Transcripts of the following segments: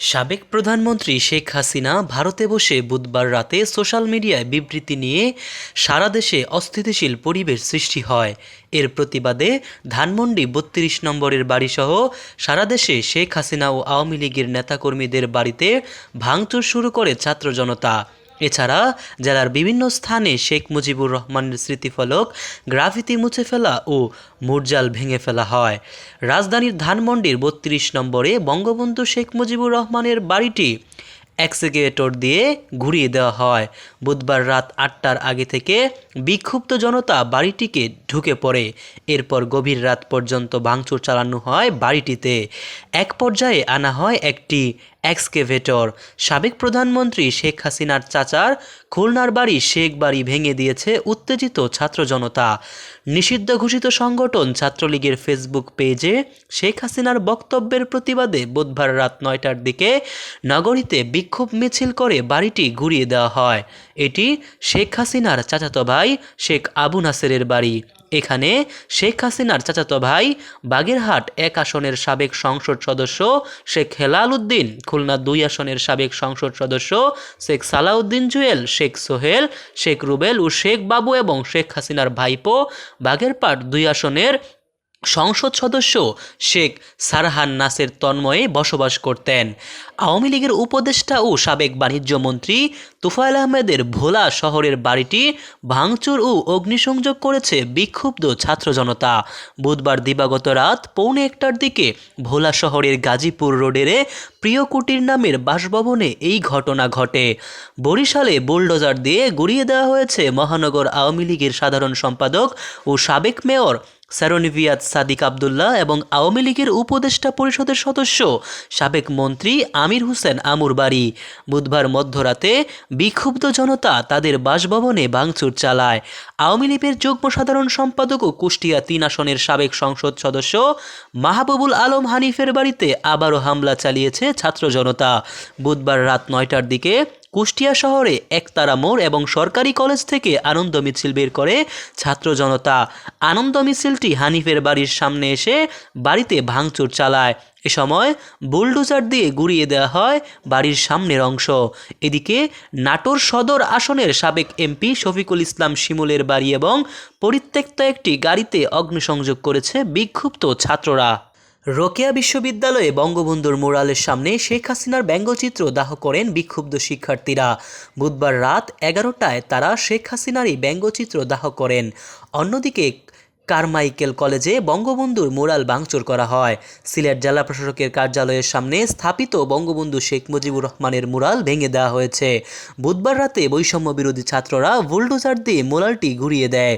সাবেক প্রধানমন্ত্রী শেখ হাসিনা ভারতে বসে বুধবার রাতে সোশ্যাল মিডিয়ায় বিবৃতি নিয়ে সারা দেশে অস্থিতিশীল পরিবেশ সৃষ্টি হয়। এর প্রতিবাদে ধানমন্ডি বত্রিশ নম্বরের বাড়িসহ সারা দেশে শেখ হাসিনা ও আওয়ামী লীগের নেতাকর্মীদের বাড়িতে ভাঙচুর শুরু করে ছাত্র জনতা। এছাড়া জেলার বিভিন্ন স্থানে শেখ মুজিবুর রহমানের স্মৃতিফলক গ্রাফিতি মুছে ফেলা ও মুরজাল ভেঙে ফেলা হয়। রাজধানীর ধানমন্ডির বত্রিশ নম্বরে বঙ্গবন্ধু শেখ মুজিবুর রহমানের বাড়িটি এক্সিগেটর দিয়ে ঘুরিয়ে দেওয়া হয়। বুধবার রাত আটটার আগে থেকে বিক্ষুব্ধ জনতা বাড়িটিকে ঢুকে পড়ে। এরপর গভীর রাত পর্যন্ত ভাঙচুর চালানো হয় বাড়িটিতে। এক পর্যায়ে আনা হয় একটি এক্সকেভেটর। সাবেক প্রধানমন্ত্রী শেখ হাসিনার চাচার খুলনার বাড়ি শেখ বাড়ি ভেঙে দিয়েছে উত্তেজিত ছাত্র জনতা। নিষিদ্ধ ঘোষিত সংগঠন ছাত্রলীগের ফেসবুক পেজে শেখ হাসিনার বক্তব্যের প্রতিবাদে বুধবার রাত নয়টার দিকে নগরীতে বিক্ষোভ মিছিল করে বাড়িটি ঘুরিয়ে দেওয়া হয়। এটি শেখ হাসিনার চাচাতো ভাই শেখ আবু নাসেরের বাড়ি। এখানে শেখ হাসিনার চাচাতো ভাই বাগেরহাট এক আসনের সাবেক সংসদ সদস্য শেখ হেলাল উদ্দিন খুলনা দুই আসনের সাবেক সংসদ সদস্য শেখ সালাউদ্দিন জুয়েল, শেখ সোহেল, শেখ রুবেল ও শেখ বাবু এবং শেখ হাসিনার ভাইপো বাগেরপাট দুই আসনের সংসদ সদস্য শেখ সারহান নাসের তন্ময়ে বসবাস করতেন। আওয়ামী লীগের উপদেষ্টা ও সাবেক বাণিজ্য মন্ত্রী তুফাইল আহমেদের ভোলা শহরের বাড়িটি ভাঙচুর ও অগ্নিসংযোগ করেছে বিক্ষুব্ধ ছাত্র জনতা। বুধবার দিবাগত রাত পৌনে একটার দিকে ভোলা শহরের গাজীপুর রোডের প্রিয় কুটির নামের বাসভবনে এই ঘটনা ঘটে। বরিশালে বুলডোজার দিয়ে গুড়িয়ে দেওয়া হয়েছে মহানগর আওয়ামী লীগের সাধারণ সম্পাদক ও সাবেক মেয়র স্যারোনিভিয়াত সাদিক আবদুল্লাহ এবং আওয়ামী লীগের উপদেষ্টা পরিষদের সদস্য, সাবেক মন্ত্রী আমির হোসেন আমুর বাড়ি। বুধবার মধ্যরাতে বিক্ষুব্ধ জনতা তাদের বাসভবনে ভাঙচুর চালায়। আওয়ামী লীগের যুগ্ম সাধারণ সম্পাদক ও কুষ্টিয়া তিন আসনের সাবেক সংসদ সদস্য মাহবুবুল আলম হানিফের বাড়িতে আবারও হামলা চালিয়েছে ছাত্র জনতা। বুধবার রাত নয়টার দিকে কুষ্টিয়া শহরে একতারা মোড় এবং সরকারি কলেজ থেকে আনন্দ মিছিল বের করে ছাত্র জনতা। আনন্দ মিছিলটি হানিফের বাড়ির সামনে এসে বাড়িতে ভাঙচুর চালায়। এ সময় বুলডোজার দিয়ে গুড়িয়ে দেওয়া হয় বাড়ির সামনের অংশ। এদিকে নাটোর সদর আসনের সাবেক এমপি শফিকুল ইসলাম শিমুলের বাড়ি এবং পরিত্যক্ত একটি গাড়িতে অগ্নিসংযোগ করেছে বিক্ষুব্ধ ছাত্ররা। রোকেয়া বিশ্ববিদ্যালয়ে বঙ্গবন্ধুর মোরালের সামনে শেখ হাসিনার ব্যঙ্গচিত্র দাহ করেন বিক্ষুব্ধ শিক্ষার্থীরা। বুধবার রাত এগারোটায় তারা শেখ হাসিনার এই ব্যঙ্গচিত্র দাহ করেন। অন্যদিকে কারমাইকেল কলেজে বঙ্গবন্ধুর মোরাল ভাঙচুর করা হয়। সিলেট জেলা প্রশাসকের কার্যালয়ের সামনে স্থাপিত বঙ্গবন্ধু শেখ মুজিবুর রহমানের মোরাল ভেঙে দেওয়া হয়েছে। বুধবার রাতে বৈষম্য বিরোধী ছাত্ররা বুলডোজার দিয়ে মোরালটি ঘুরিয়ে দেয়।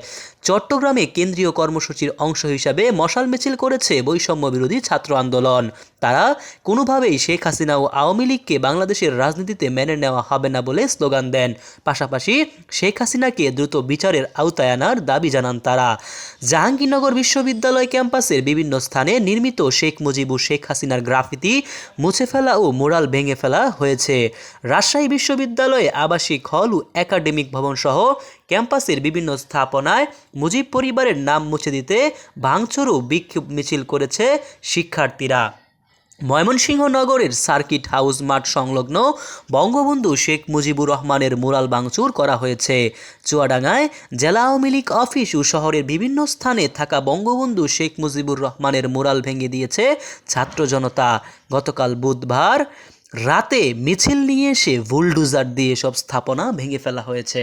চট্টগ্রামে কেন্দ্রীয় কর্মসূচির অংশ হিসাবে মশাল মিছিল করেছে বৈষম্য বিরোধী ছাত্র আন্দোলন। তারা কোনোভাবেই শেখ হাসিনা ও আওয়ামী লীগকে বাংলাদেশের রাজনীতিতে মেনে নেওয়া হবে না বলে স্লোগান দেন। পাশাপাশি শেখ হাসিনাকে দ্রুত বিচারের আওতায় আনার দাবি জানান তারা। জাহাঙ্গীরনগর বিশ্ববিদ্যালয় ক্যাম্পাসের বিভিন্ন স্থানে নির্মিত শেখ মুজিবুর শেখ হাসিনার গ্রাফিতি মুছে ফেলা ও মোরাল ভেঙে ফেলা হয়েছে। রাজশাহী বিশ্ববিদ্যালয়ে আবাসিক হল ও একাডেমিক ভবন সহ ক্যাম্পাসের বিভিন্ন স্থাপনায় মুজিব পরিবারের নাম মুছে দিতে ভাঙচুর ও বিক্ষোভ মিছিল করেছে শিক্ষার্থীরা। ময়মনসিংহ নগরের সার্কিট হাউস মাঠ সংলগ্ন বঙ্গবন্ধু শেখ মুজিবুর রহমানের মুরাল ভাঙচুর করা হয়েছে। চুয়াডাঙ্গায় জেলা আওয়ামী লীগ অফিস ও শহরের বিভিন্ন স্থানে থাকা বঙ্গবন্ধু শেখ মুজিবুর রহমানের মুরাল ভেঙে দিয়েছে ছাত্র জনতা। গতকাল বুধবার রাতে মিছিল নিয়ে এসে বুলডুজার দিয়ে সব স্থাপনা ভেঙে ফেলা হয়েছে।